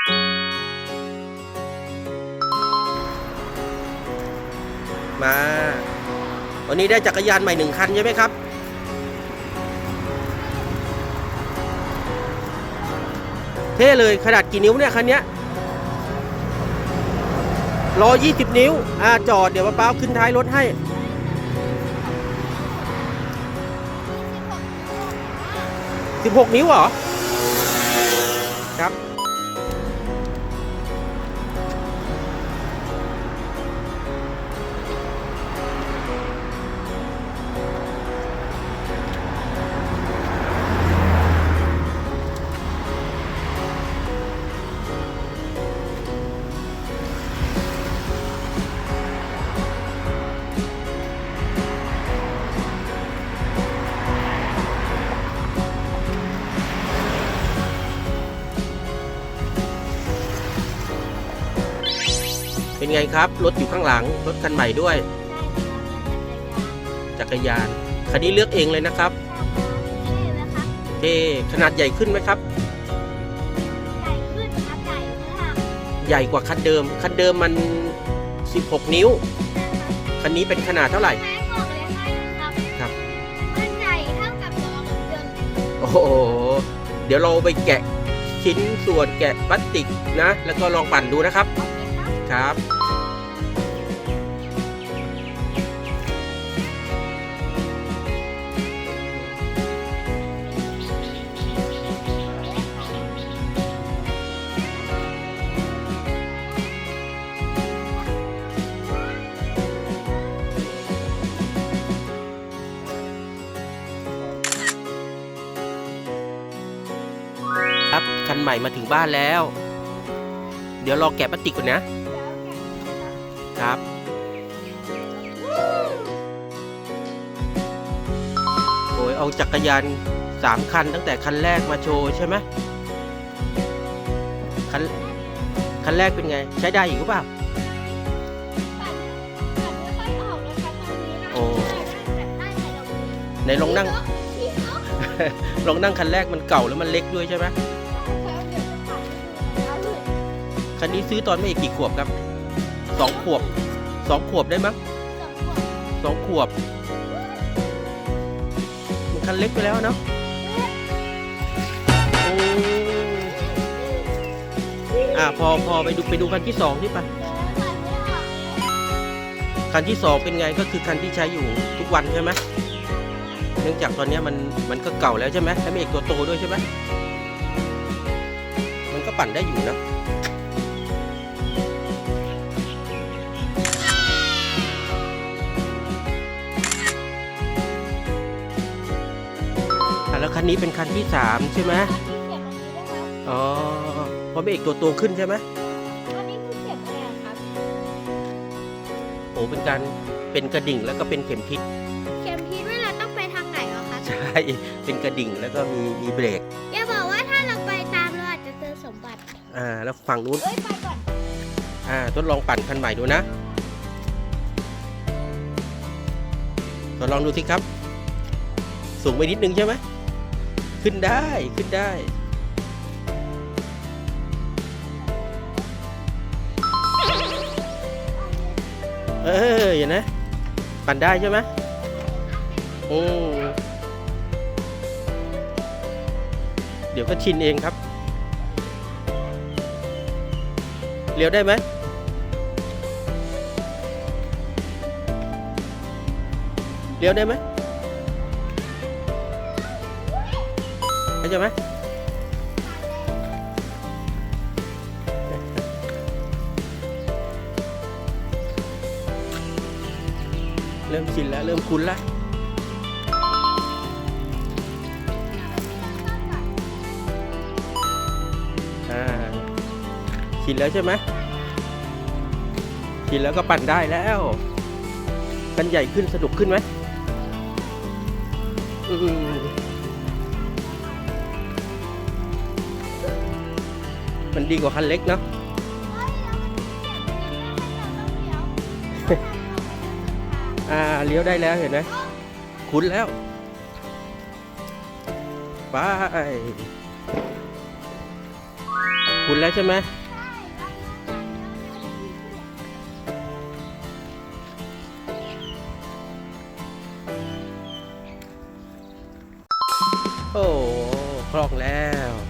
มา วันนี้ได้จักรยานใหม่หนึ่งคันใช่ไหมครับ เท่เลยขนาดกี่นิ้วเนี่ย คันเนี้ยร้อยี่สิบนิ้ว อ่า จอด เดี๋ยวป้าเป้าขึ้นท้ายรถให้ สิบหกนิ้วเหรอ ครับ ไงครับ รถอยู่ข้างหลัง รถคันใหม่ด้วย จักรยาน คันนี้เลือกเองเลยนะครับเท่ขนาดใหญ่ขึ้นไหมครับ ใหญ่กว่าคันเดิม คันเดิมมัน 16 นิ้ว คันนี้เป็นขนาดเท่าไหร่ครับมันใหญ่เท่ากับล้อรถยนต์โอ้โหเดี๋ยวเราไปแกะชิ้นส่วนแกะพลาสติกนะ แล้วก็ลองปั่นดูนะครับโอเคครับ ใหม่มาถึงบ้านแล้ว เดี๋ยวรอแกะพลาสติกก่อนนะครับ โอ้ยเอาจักรยานสามคันตั้งแต่คันแรกมาโชว์ใช่ไหมคันคันแรกเป็นไง ใช้ได้อีกหรือเปล่าปั่นปั่นไม่ค่อยออกนะคะตอนนี้นะโอ้ได้แต่เราในลองนั่งพี่เนาะลองนั่งคันแรกมันเก่าแล้วมันเล็กด้วยใช่ไหม คันนี้ซื้อตอนไม่กี่ขวบครับสองขวบสองขวบได้มั้งสองขวบมันคันเล็กไปแล้วเนาะโอ้อ่าพอพอไปดูไปดูคันที่สองที่ปั่นคันที่สองเป็นไงก็คือคันที่ใช้อยู่ทุกวันใช่ไหมเนื่องจากตอนนี้มันมันก็เก่าแล้วใช่ไหมแล้วมีเอกตัวโตด้วยใช่ไหมมันก็ปั่นได้อยู่นะ คันนี้เป็นคันที่สามใช่ไหมอันนี้เสียบอันนี้ด้วยครับอ๋อเพราะมีเอกตัวโตขึ้นใช่ไหมอันนี้คือเสียบอะไรอะครับ โอ้เป็นการเป็นกระดิ่งแล้วก็เป็นเข็มทิศเข็มทิศเวลาต้องไปทางไหนเหรอคะใช่ เป็นกระดิ่งแล้วก็มีมีเบรกอย่าบอกว่าถ้าเราไปตามเราอาจจะเจอสมบัติ อ่าแล้วฝั่งนู้นเอ้ยไปก่อน อ่าทดลองปั่นคันใหม่ดูนะทดลองดูสิครับ สูงไปนิดนึงใช่ไหม ขึ้นได้ขึ้นได้ เออเห็นนะ ปั่นได้ใช่ไหมโอืมเดี๋ยวก็ชินเองครับ เลี้ยวได้ไหมเลี้ยวได้ไหม ใจไหมเริ่มชินแล้วเริ่มคุ้นแล้วชินแล้วใช่ไหมชินแล้วก็ปั่นได้แล้วคันใหญ่ขึ้นสนุกขึ้นไหมอืม มันดีกว่าคันเล็กเนาะอ่าเลี้ยวได้แล้วเห็นไหมคุ้นแล้ว ไป คุ้นแล้วใช่ไหมโอ้คล่องแล้ว